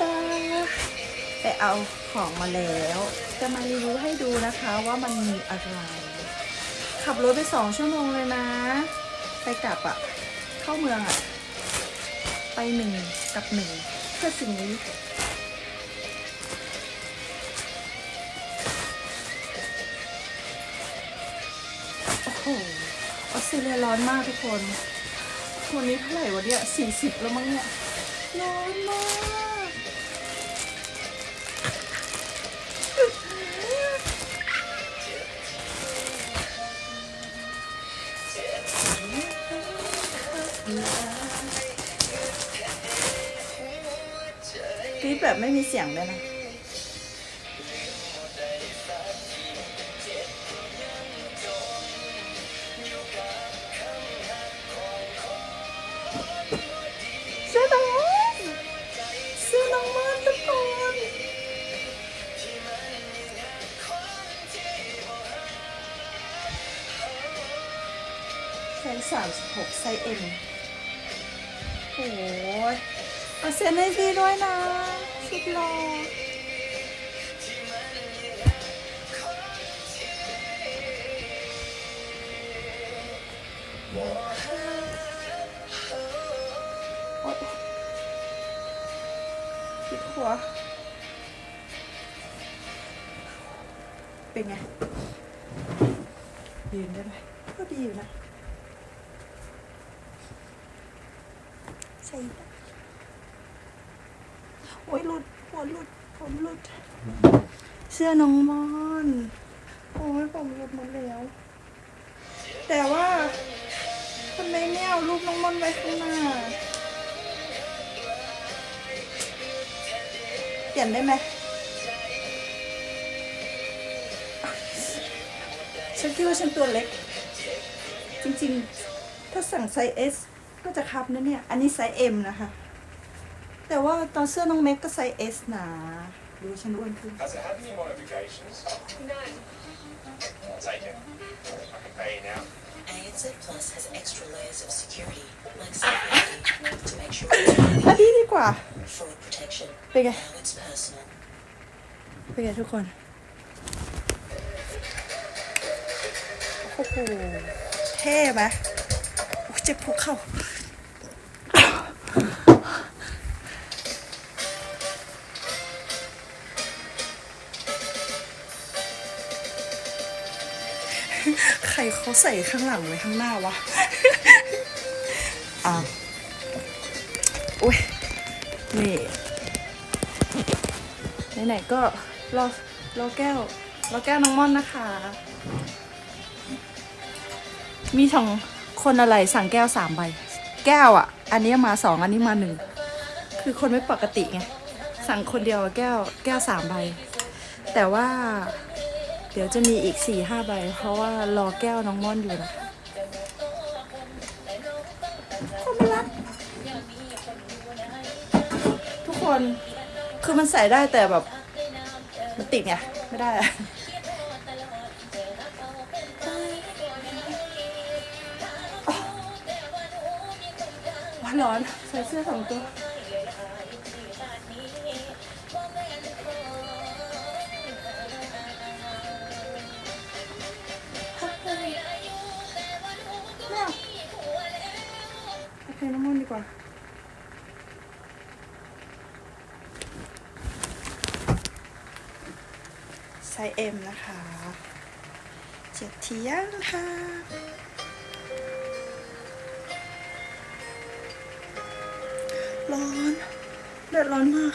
ตาไปเอาของมาแล้ว จะมารีวิวให้ดูนะคะว่ามันมีอะไร ขับรถไปสองชั่วโมงเลยนะ ไปกลับอะเข้าเมืองอะไปหนึ่งกับหนึ่งเพื่อสิ่งนี้โอ้โหออสเตรเลียร้อนมากทุกคนวันนี้เท่าไหร่วะเนี่ยสี่สิบแล้วมั้งเนี่ย ร้อนมาก กรี๊ดแบบไม่มีเสียงเลยนะเสื้อน้องมันเสื้อน้องมันทุกคนไซส์สามสิบหกไซส์เอ็ม เอาเซ็นให้พี่ด้วยนะสุดหล่อโอ๊ยปิดหัว เป็นไงยืนได้ไหมก็ดีอยู่นะ ช่โอ้ยหลุดหัวหลุดผมหลุด เสื้อน้องมอน โอ้ยผมหลุดหมดแล้ว แต่ว่าทำไมไม่เอารูปน้องมอนไว้ข้างหน้า เปลี่ยนได้ไหมฉันคิดว่าฉันตัวเล็ก จริงๆ ถ้าสั่งไซส์ S ก็จะคับนะเนี่ย อันนี้ไซส์ M นะคะ แต่ว่าตอนเสื้อน้องเม็กก็ไซส์ S นะดูฉันอ้วนขึ้น Has it had any modifications? No. I'll take it. I can pay you now. ANZ Plus has extra layers of security, like security, to make sure it's อันนี้ดีกว่า fraud protection. เป็นไง Now it's personal. เป็นไงทุกคน โอ้โห เท่ไหมโอ้เจ็บพุกเข้าใครเขาใส่ข้างหลังไว้ข้างหน้าวะอ้าวอุ้ย นี่ไหนๆก็รอรอแก้วรอแก้วน้องม่อนนะคะ มีสอง คนอะไรสั่งแก้วสามใบ แก้วอะ อันนี้มาสองอันนี้มาหนึ่งคือคนไม่ปกติไงสั่งคนเดียวแก้วแก้วสามใบ แต่ว่า เดี๋ยวจะมีอีกสี่ห้าใบ เพราะว่ารอแก้วน้องม่อนอยู่นะคนไม่รักทุกคนคือมันใส่ได้แต่แบบ มันติดไงไม่ได้ ร้อน ใส่เสื้อสองตัวไม่เอาโอเคน้ำมันดีกว่าไซส์ M นะคะ เจ็ดเที่ยงค่ะ ร้อนแดดร้อนมาก